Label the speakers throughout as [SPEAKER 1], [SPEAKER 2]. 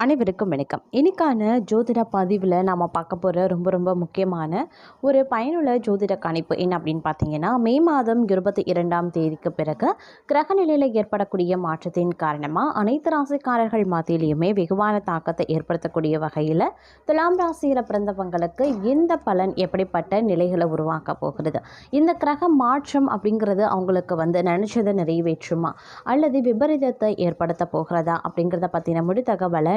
[SPEAKER 1] அனைவருக்கும் வணக்கம். இன்னைக்கான ஜோதிட பதிவில் நாம் பார்க்க போகிற ரொம்ப ரொம்ப முக்கியமான ஒரு பயனுள்ள ஜோதிட கணிப்பு என்ன அப்படின்னு பார்த்தீங்கன்னா மே மாதம் இருபத்தி இரண்டாம் தேதிக்கு பிறகு கிரக நிலையில் ஏற்படக்கூடிய மாற்றத்தின் காரணமாக அனைத்து ராசிக்காரர்கள் மத்தியிலையுமே வெகுவான தாக்கத்தை ஏற்படுத்தக்கூடிய வகையில் துலாம் ராசியில் பிறந்தவங்களுக்கு இந்த பலன் எப்படிப்பட்ட நிலைகளை உருவாக்க போகிறது? இந்த கிரக மாற்றம் அப்படிங்கிறது அவங்களுக்கு வந்து நினச்சதை நிறைவேற்றுமா? அல்லது விபரீதத்தை ஏற்படுத்த போகிறதா அப்படிங்கிறத பற்றின முழு தகவலை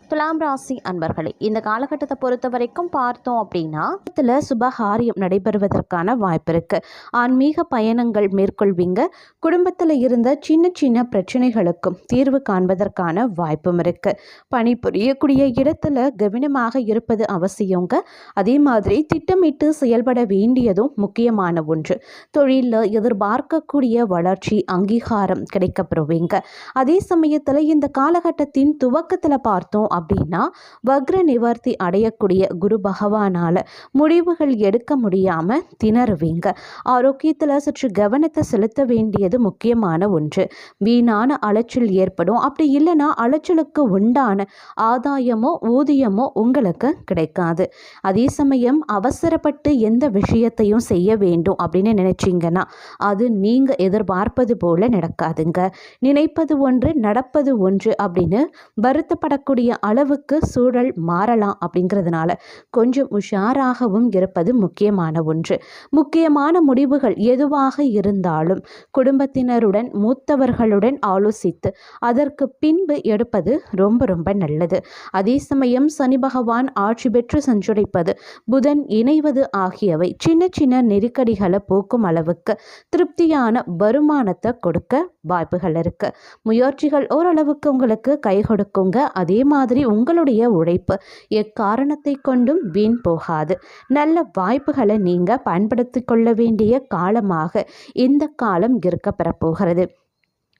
[SPEAKER 1] துலாம் ராசி அன்பர்களே இந்த காலகட்டத்தை பொறுத்த வரைக்கும் பார்த்தோம் அப்படின்னா இதில் சுபகாரியம் நடைபெறுவதற்கான வாய்ப்பு இருக்கு. ஆன்மீக பயணங்கள் மேற்கொள்வீங்க. குடும்பத்தில் இருந்த சின்ன சின்ன பிரச்சனைகளுக்கும் தீர்வு காண்பதற்கான வாய்ப்பும் இருக்கு. பணிபுரியக்கூடிய இடத்துல கவனமாக இருப்பது அவசியங்க. அதே மாதிரி திட்டமிட்டு செயல்பட வேண்டியதும் முக்கியமான ஒன்று. தொழிலில் எதிர்பார்க்கக்கூடிய வளர்ச்சி அங்கீகாரம் கிடைக்கப்பெறுவீங்க அதே சமயத்தில் இந்த காலகட்டத்தின் துவக்கத்தில் பார்த்தோம் அப்படின்னா வக்ர நிவர்த்தி அடையக்கூடிய குரு பகவானால் முடிவுகள் எடுக்க முடியாமல் திணறுவீங்க. ஆரோக்கியத்தில் சற்று கவனத்தை செலுத்த வேண்டியது முக்கியமான ஒன்று. வீணான அலைச்சல் ஏற்படும். அப்படி இல்லைன்னா அலைச்சலுக்கு உண்டான ஆதாயமோ ஊதியமோ உங்களுக்கு கிடைக்காது. அதே சமயம் அவசரப்பட்டு எந்த விஷயத்தையும் செய்ய வேண்டும் அப்படின்னு நினைச்சிங்கன்னா அது நீங்கள் எதிர்பார்ப்பது போல நடக்காதுங்க. நினைப்பது ஒன்று நடப்பது ஒன்று அப்படின்னு வருத்தப்படக்கூடிய அளவுக்கு சூழல் மாறலாம் அப்படிங்கிறதுனால கொஞ்சம் உஷாராகவும் இருப்பது முக்கியமான ஒன்று. முக்கியமான முடிவுகள் எதுவாக இருந்தாலும் குடும்பத்தினருடன் மூத்தவர்களுடன் ஆலோசித்து அதற்கு பின்பு எடுப்பது ரொம்ப ரொம்ப நல்லது. அதே சமயம் சனி பகவான் ஆட்சி பெற்று சஞ்சுடைப்பது புதன் இணைவது ஆகியவை சின்ன சின்ன நெருக்கடிகளை போக்கும் அளவுக்கு திருப்தியான வருமானத்தை கொடுக்க வாய்ப்புகள் இருக்கு. முயற்சிகள் ஓரளவுக்கு உங்களுக்கு கை கொடுக்குங்க. அதே மாதிரி உங்களுடைய உழைப்பு எக்காரணத்தை கொண்டும் வீண் போகாது. நல்ல வாய்ப்புகளை நீங்கள் பயன்படுத்தி கொள்ள வேண்டிய காலமாக இந்த காலம் இருக்க பெறப்போகிறது.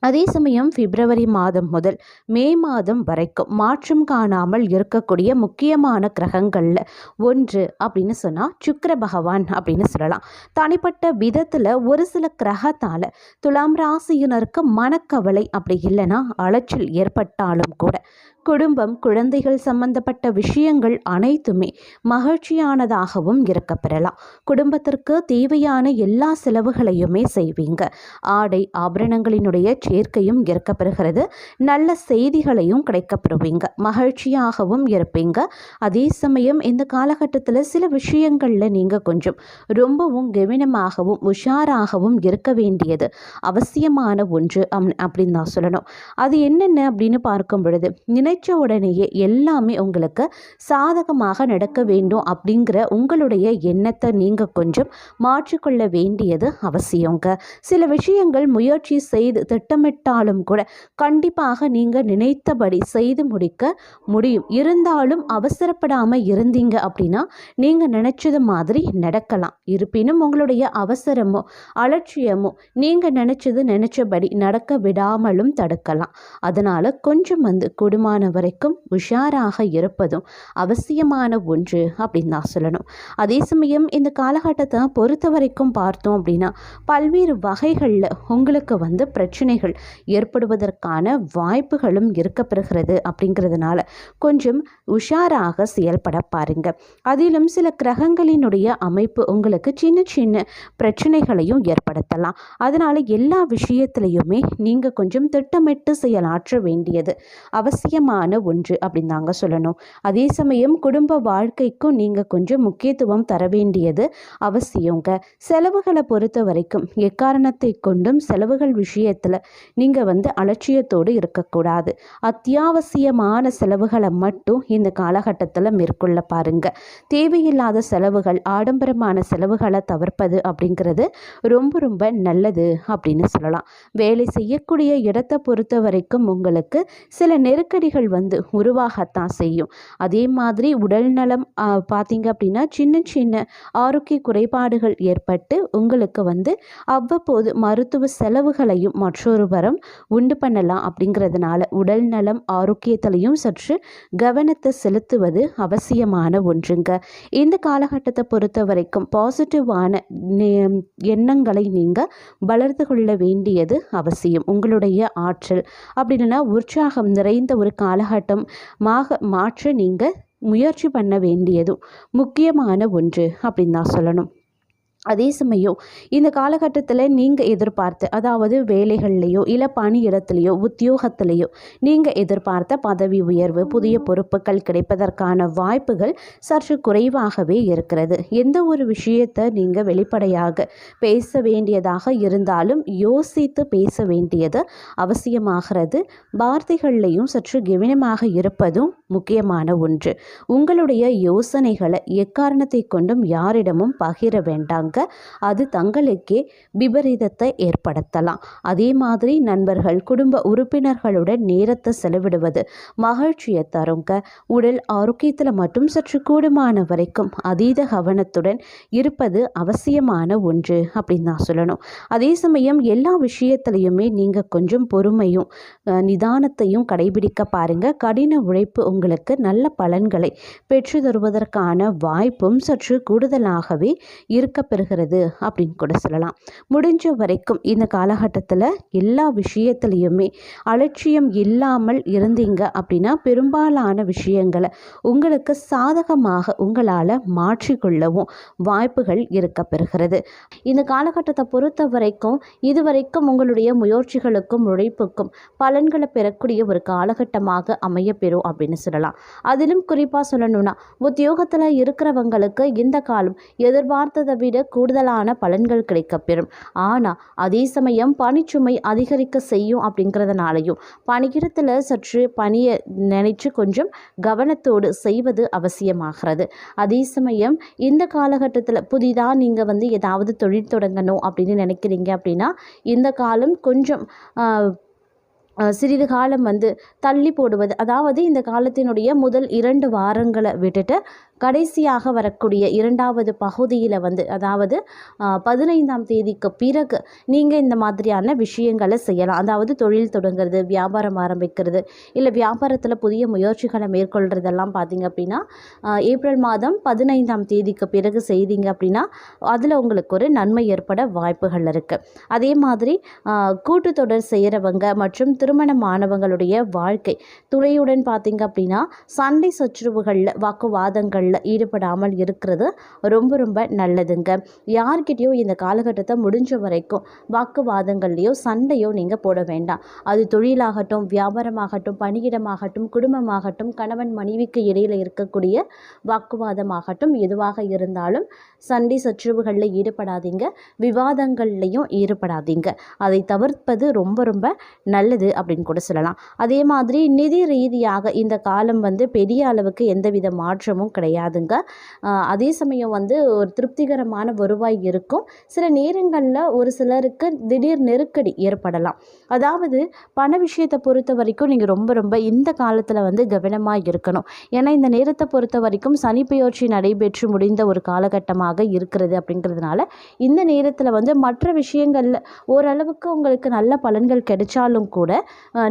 [SPEAKER 1] அதே சமயம் பிப்ரவரி மாதம் முதல் மே மாதம் வரைக்கும் மாற்றம் காணாமல் இருக்கக்கூடிய முக்கியமான கிரகங்களில் ஒன்று அப்படின்னு சொன்னால் சுக்கர பகவான் அப்படின்னு சொல்லலாம். தனிப்பட்ட விதத்தில் ஒரு சில கிரகத்தால் துலாம் ராசியினருக்கு மனக்கவலை அப்படி இல்லைன்னா அலைச்சல் ஏற்பட்டாலும் கூட குடும்பம் குழந்தைகள் சம்பந்தப்பட்ட விஷயங்கள் அனைத்துமே மகிழ்ச்சியானதாகவும் இருக்கப்பெறலாம். குடும்பத்திற்கு தேவையான எல்லா செலவுகளையுமே செய்வீங்க. ஆடை ஆபரணங்களினுடைய சேர்க்கையும் இருக்கப்பெறுகிறது. நல்ல செய்திகளையும் கிடைக்கப்பெறுவீங்க. மகிழ்ச்சியாகவும் இருப்பீங்க. அதே சமயம் இந்த காலகட்டத்தில் சில விஷயங்களில் நீங்கள் கொஞ்சம் ரொம்பவும் கவனமாகவும் உஷாராகவும் இருக்க வேண்டியது அவசியமான ஒன்று அப்படின்னு தான் சொல்லணும். அது என்னென்ன அப்படின்னு பார்க்கும் பொழுது நினை நினைச்ச உடனேயே எல்லாமே உங்களுக்கு சாதகமாக நடக்க வேண்டும் அப்படிங்கிற உங்களுடைய எண்ணத்தை நீங்கள் கொஞ்சம் மாற்றிக்கொள்ள வேண்டியது அவசியங்க. சில விஷயங்கள் முயற்சி செய்து திட்டமிட்டாலும் கூட கண்டிப்பாக நீங்கள் நினைத்தபடி செய்து முடிக்க முடியும். இருந்தாலும் அவசரப்படாமல் இருந்தீங்க அப்படின்னா நீங்கள் நினச்சது மாதிரி நடக்கலாம். இருப்பினும் உங்களுடைய அவசரமோ அலட்சியமோ நீங்கள் நினச்சது நினச்சபடி நடக்க விடாமலும் தடுக்கலாம். அதனால் கொஞ்சம் வந்து குடும்பமான வரைக்கும் உஷாராக இருப்பதும் அவசியமான ஒன்று அப்படின்னு தான் சொல்லணும். அதே சமயம் இந்த காலகட்டத்தை பொறுத்த வரைக்கும் பார்த்தோம் அப்படின்னா பல்வேறு வகைகளில் உங்களுக்கு வந்து பிரச்சனைகள் ஏற்படுவதற்கான வாய்ப்புகளும் இருக்கப்பெறுகிறது அப்படிங்கிறதுனால கொஞ்சம் உஷாராக செயல்பட பாருங்க. அதிலும் சில கிரகங்களினுடைய அமைப்பு உங்களுக்கு சின்ன சின்ன பிரச்சனைகளையும் ஏற்படுத்தலாம். அதனால் எல்லா விஷயத்திலையுமே நீங்கள் கொஞ்சம் திட்டமிட்டு செயலாற்ற வேண்டியது முக்கியமான ஒன்று அப்படின்னு தாங்க சொல்லணும். அதே சமயம் குடும்ப வாழ்க்கைக்கும் நீங்கள் கொஞ்சம் முக்கியத்துவம் தர வேண்டியது அவசியங்க. செலவுகளை பொறுத்த வரைக்கும் எக்காரணத்தை கொண்டும் செலவுகள் விஷயத்தில் நீங்கள் வந்து அலட்சியத்தோடு இருக்கக்கூடாது. அத்தியாவசியமான செலவுகளை மட்டும் இந்த காலகட்டத்தில் மேற்கொள்ள பாருங்க. தேவையில்லாத செலவுகள் ஆடம்பரமான செலவுகளை தவிர்ப்பது அப்படிங்கிறது ரொம்ப ரொம்ப நல்லது அப்படின்னு சொல்லலாம். வேலை செய்யக்கூடிய இடத்தை பொறுத்த வரைக்கும் உங்களுக்கு சில நெருக்கடிகள் நோய்கள் வந்து உருவாகத்தான் செய்யும். அதே மாதிரி உடல் நலம் பார்த்தீங்க அப்படின்னா சின்ன சின்ன ஆரோக்கிய குறைபாடுகள் ஏற்பட்டு உங்களுக்கு வந்து அவ்வப்போது மருத்துவ செலவுகளையும் மற்றொரு வரம் உண்டு பண்ணலாம் அப்படிங்கிறதுனால உடல் நலம் ஆரோக்கியத்திலையும் சற்று கவனத்தை செலுத்துவது அவசியமான ஒன்றுங்க. இந்த காலகட்டத்தை பொறுத்த வரைக்கும் பாசிட்டிவான எண்ணங்களை நீங்கள் வளர்த்து கொள்ள வேண்டியது அவசியம். உங்களுடைய ஆற்றல் அப்படி இல்லைன்னா உற்சாகம் நிறைந்த ஒரு கால மாக மாற்ற நீங்கள் முயற்சி பண்ண வேண்டியதும் முக்கியமான ஒன்று அப்படின்னு தான் சொல்லணும். அதே சமயம் இந்த காலகட்டத்தில் நீங்கள் எதிர்பார்த்த அதாவது வேலைகள்லையோ இல்லை பணியிடத்துலையோ உத்தியோகத்திலையோ நீங்கள் எதிர்பார்த்த பதவி உயர்வு புதிய பொறுப்புகள் கிடைப்பதற்கான வாய்ப்புகள் சற்று குறைவாகவே இருக்கிறது. எந்த ஒரு விஷயத்தை நீங்கள் வெளிப்படையாக பேச வேண்டியதாக இருந்தாலும் யோசித்து பேச வேண்டியது அவசியமாகிறது. வார்த்தைகள்லையும் சற்று கவனமாக இருப்பதும் முக்கியமான ஒன்று. உங்களுடைய யோசனைகளை எக்காரணத்தை கொண்டும் யாரிடமும் பகிர வேண்டாங்க. அது தங்களுக்கே விபரீதத்தை ஏற்படுத்தலாம். அதே மாதிரி நண்பர்கள் குடும்ப உறுப்பினர்களுடன் நேரத்தை செலவிடுவது மகிழ்ச்சியை தருங்க உடல் ஆரோக்கியத்தில் மட்டும் சற்று கூடுமான வரைக்கும் அதீத கவனத்துடன் இருப்பது அவசியமான ஒன்று அப்படின்னு தான் சொல்லணும். அதே சமயம் எல்லா விஷயத்துலையுமே நீங்கள் கொஞ்சம் பொறுமையும் நிதானத்தையும் கடைபிடிக்க பாருங்க. கடின உழைப்பு உங்களுக்கு நல்ல பலன்களை பெற்று தருவதற்கான வாய்ப்பும் சற்று கூடுதலாகவே இருக்க வருகிறது அப்படின்னு கூட சொல்லலாம். முடிஞ்ச வரைக்கும் இந்த காலகட்டத்தில் எல்லா விஷயத்துலேயுமே அலட்சியம் இல்லாமல் இருந்தீங்க அப்படின்னா பெரும்பாலான விஷயங்களை உங்களுக்கு சாதகமாக உங்களால் மாற்றிக்கொள்ளவும் வாய்ப்புகள் இருக்க பெறுகிறது இந்த காலகட்டத்தை பொறுத்த வரைக்கும் இதுவரைக்கும் உங்களுடைய முயற்சிகளுக்கும் உழைப்புக்கும் பலன்களை பெறக்கூடிய ஒரு காலகட்டமாக அமையப்பெறும் அப்படின்னு சொல்லலாம். அதிலும் குறிப்பாக சொல்லணும்னா உத்தியோகத்தில் இருக்கிறவங்களுக்கு இந்த காலம் எதிர்பார்த்ததை விட கூடுதலான பலன்கள் கிடைக்கப்பெறும் ஆனால் அதே சமயம் பணிச்சுமை அதிகரிக்க செய்யும் அப்படிங்கிறதுனாலையும் பணியிடத்தில் சற்று பணியை நினைச்சு கொஞ்சம் கவனத்தோடு செய்வது அவசியமாகிறது. அதே சமயம் இந்த காலகட்டத்தில் புதிதாக நீங்கள் வந்து ஏதாவது தொழில் தொடங்கணும் அப்படின்னு நினைக்கிறீங்க அப்படின்னா இந்த காலம் கொஞ்சம் சிறிது காலம் வந்து தள்ளி போடுவது. அதாவது இந்த காலத்தினுடைய முதல் இரண்டு வாரங்களை விட்டுட்டு கடைசியாக வரக்கூடிய இரண்டாவது பகுதியில் வந்து அதாவது பதினைந்தாம் தேதிக்கு பிறகு நீங்கள் இந்த மாதிரியான விஷயங்களை செய்யலாம். அதாவது தொழில் தொடங்குறது வியாபாரம் ஆரம்பிக்கிறது இல்லை வியாபாரத்தில் புதிய முயற்சிகளை மேற்கொள்கிறதெல்லாம் பார்த்தீங்க அப்படின்னா ஏப்ரல் மாதம் பதினைந்தாம் தேதிக்கு பிறகு செய்தீங்க அப்படின்னா அதில் உங்களுக்கு ஒரு நன்மை ஏற்பட வாய்ப்புகள் இருக்குது அதே மாதிரி கூட்டு கூட்டுத்தொடர் செய்கிறவங்க மற்றும் திருமணமானவங்களுடைய வாழ்க்கை. துணையுடன் பார்த்திங்க அப்படின்னா சண்டை சச்சுரவுகளில் வாக்குவாதங்களில் ஈடுபடாமல் இருக்கிறது ரொம்ப ரொம்ப நல்லதுங்க. யார்கிட்டயோ இந்த காலகட்டத்தை முடிஞ்ச வரைக்கும் வாக்குவாதங்கள்லையோ சண்டையோ நீங்கள் போட வேண்டாம். அது தொழிலாகட்டும் வியாபாரமாகட்டும் பணியிடமாகட்டும் குடும்பமாகட்டும் கணவன் மனைவிக்கு இடையில் இருக்கக்கூடிய வாக்குவாதமாகட்டும் எதுவாக இருந்தாலும் சண்டை சச்சுரவுகளில் ஈடுபடாதீங்க. விவாதங்கள்லையும் ஈடுபடாதீங்க. அதை தவிர்ப்பது ரொம்ப ரொம்ப நல்லது. அப்படின்னு கூட சொல்லலாம். அதே மாதிரி நிதி ரீதியாக இந்த காலம் வந்து பெரிய அளவுக்கு எந்தவித மாற்றமும் கிடையாதுங்க. அதே சமயம் வந்து ஒரு திருப்திகரமான வருவாய் இருக்கும். சில நேரங்களில் ஒரு சிலருக்கு திடீர் நெருக்கடி ஏற்படலாம். அதாவது பண விஷயத்தை பொறுத்த வரைக்கும் நீங்கள் ரொம்ப ரொம்ப இந்த காலத்தில் வந்து கவனமாக இருக்கணும். ஏன்னா இந்த நேரத்தை பொறுத்த வரைக்கும் சனிப்பெயர்ச்சி நடைபெற்று முடிந்த ஒரு காலகட்டமாக இருக்கிறது அப்படிங்கிறதுனால இந்த நேரத்தில் வந்து மற்ற விஷயங்களில் ஓரளவுக்கு உங்களுக்கு நல்ல பலன்கள் கிடைச்சாலும் கூட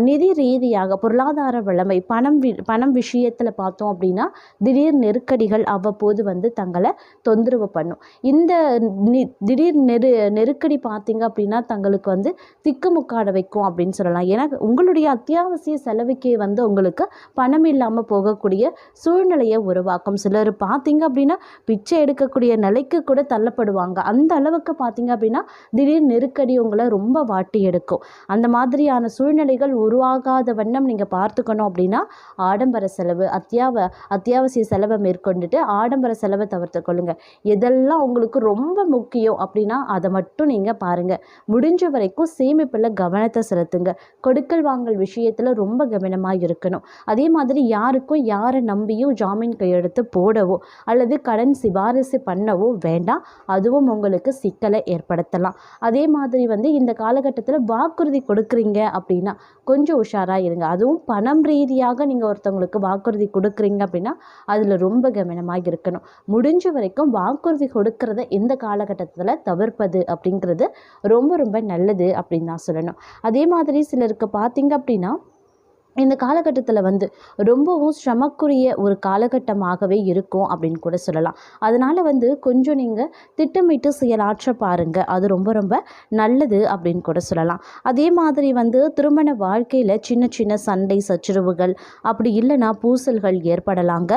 [SPEAKER 1] நிதி ரீதியாக பொருளாதார வளமை பணம் வி பணம் விஷயத்தில் பார்த்தோம் அப்படின்னா திடீர் நெருக்கடிகள் அவ்வப்போது வந்து தங்களை தொந்தரவு பண்ணும். இந்த நி திடீர் நெரு நெருக்கடி பார்த்தீங்க அப்படின்னா தங்களுக்கு வந்து திக்குமுக்காட வைக்கும் அப்படின்னு சொல்லலாம். ஏன்னா உங்களுடைய அத்தியாவசிய செலவுக்கே வந்து உங்களுக்கு பணம் இல்லாமல் போகக்கூடிய சூழ்நிலையை உருவாக்கும். சிலர் பார்த்தீங்க அப்படின்னா பிச்சை எடுக்கக்கூடிய நிலைக்கு கூட தள்ளப்படுவாங்க. அந்த அளவுக்கு பார்த்தீங்க அப்படின்னா திடீர் நெருக்கடி உங்களை ரொம்ப வாட்டி எடுக்கும். அந்த மாதிரியான சூழ்நிலைகள் உருவாகாத வண்ணம் நீங்கள் பார்த்துக்கணும் அப்படின்னா ஆடம்பர செலவு அத்தியாவ அத்தியாவசிய செலவை மேற்கொண்டுட்டு ஆடம்பர செலவை தவிர்த்து கொள்ளுங்கள் எதெல்லாம் உங்களுக்கு ரொம்ப முக்கியம் அப்படின்னா அதை மட்டும் நீங்கள் பாருங்கள் முடிஞ்ச வரைக்கும் சேமிப்பில் கவனத்தை செலுத்துங்க. கொடுக்கல் வாங்கல் விஷயத்தில் ரொம்ப கவனமாக இருக்கணும். அதே மாதிரி யாருக்கும் யாரை நம்பியும் ஜாமீன் கையெழுத்து போடவோ அல்லது கடன் சிபாரிசு பண்ணவோ வேண்டாம். அதுவும் உங்களுக்கு சிக்கலை ஏற்படுத்தலாம். அதே மாதிரி வந்து இந்த காலகட்டத்தில் வாக்குறுதி கொடுக்குறீங்க அப்படின்னா அப்படின்னா கொஞ்சம் உஷாராக இருங்க. அதுவும் பணம் ரீதியாக நீங்கள் ஒருத்தவங்களுக்கு வாக்குறுதி கொடுக்குறீங்க அப்படின்னா அதில் ரொம்ப கவனமாக இருக்கணும். முடிஞ்ச வரைக்கும் வாக்குறுதி கொடுக்கறத இந்த காலகட்டத்தில் தவிர்ப்பது அப்படிங்கிறது ரொம்ப ரொம்ப நல்லது அப்படின்னு தான் சொல்லணும். அதே மாதிரி சிலருக்கு பார்த்தீங்க அப்படின்னா இந்த காலகட்டத்தில் வந்து ரொம்பவும் சிரமக்குரிய ஒரு காலகட்டமாகவே இருக்கும் அப்படின்னு கூட சொல்லலாம். அதனால் வந்து கொஞ்சம் நீங்கள் திட்டமிட்டு செயலாற்ற பாருங்கள் அது ரொம்ப ரொம்ப நல்லது அப்படின்னு கூட சொல்லலாம். அதே மாதிரி வந்து திருமண வாழ்க்கையில் சின்ன சின்ன சண்டை சச்சரவுகள் அப்படி இல்லைன்னா பூசல்கள் ஏற்படலாங்க.